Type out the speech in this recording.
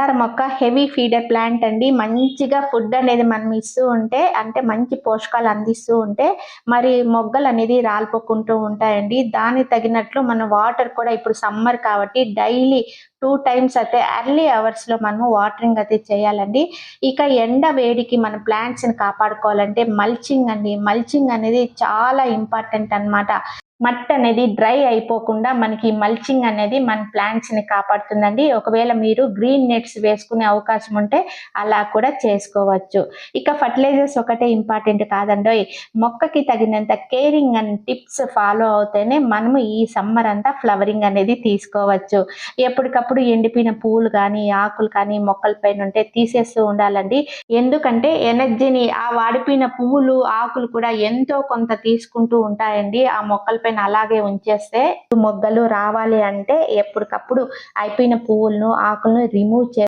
మందార మొక్క heavy feeder plant అండి. మంచిగా ఫుడ్ అనేది మనం ఇస్తూ ఉంటే అంటే మంచి పోషకాలు అందిస్తూ ఉంటే మరి మొగ్గలు అనేది రాలిపోకుంటూ ఉంటాయండి. దానికి తగినట్లు మనం వాటర్ కూడా ఇప్పుడు సమ్మర్ కాబట్టి డైలీ టూ టైమ్స్ అయితే ఎర్లీ అవర్స్లో మనము వాటరింగ్ అయితే చేయాలండి. ఇక ఎండ వేడికి మన ప్లాంట్స్ని కాపాడుకోవాలంటే మల్చింగ్ అండి. మల్చింగ్ అనేది చాలా ఇంపార్టెంట్ అన్నమాట. మట్టి అనేది డ్రై అయిపోకుండా మనకి మల్చింగ్ అనేది మన ప్లాంట్స్ని కాపాడుతుందండి. ఒకవేళ మీరు గ్రీన్ నెట్స్ వేసుకునే అవకాశం ఉంటే అలా కూడా చేసుకోవచ్చు. ఇక ఫర్టిలైజర్స్ ఒకటే ఇంపార్టెంట్ కాదండి మొక్కకి తగినంత కేరింగ్ అండ్ టిప్స్ ఫాలో అవుతేనే మనము ఈ సమ్మర్ అంతా ఫ్లవరింగ్ అనేది తీసుకోవచ్చు. ఎప్పటికప్పుడు ఎండిపోయిన పువ్వులు కానీ ఆకులు కానీ మొక్కల పైన ఉంటే తీసేస్తూ ఉండాలండి. ఎందుకంటే ఎనర్జీని ఆ వాడిపోయిన పువ్వులు ఆకులు కూడా ఎంతో కొంత తీసుకుంటూ ఉంటాయండి. ఆ మొక్కల పైన అలాగే ఉంచేస్తే మొగ్గలు రావాలి అంటే ఎప్పటికప్పుడు అయిపోయిన పువ్వులను ఆకులను రిమూవ్ చే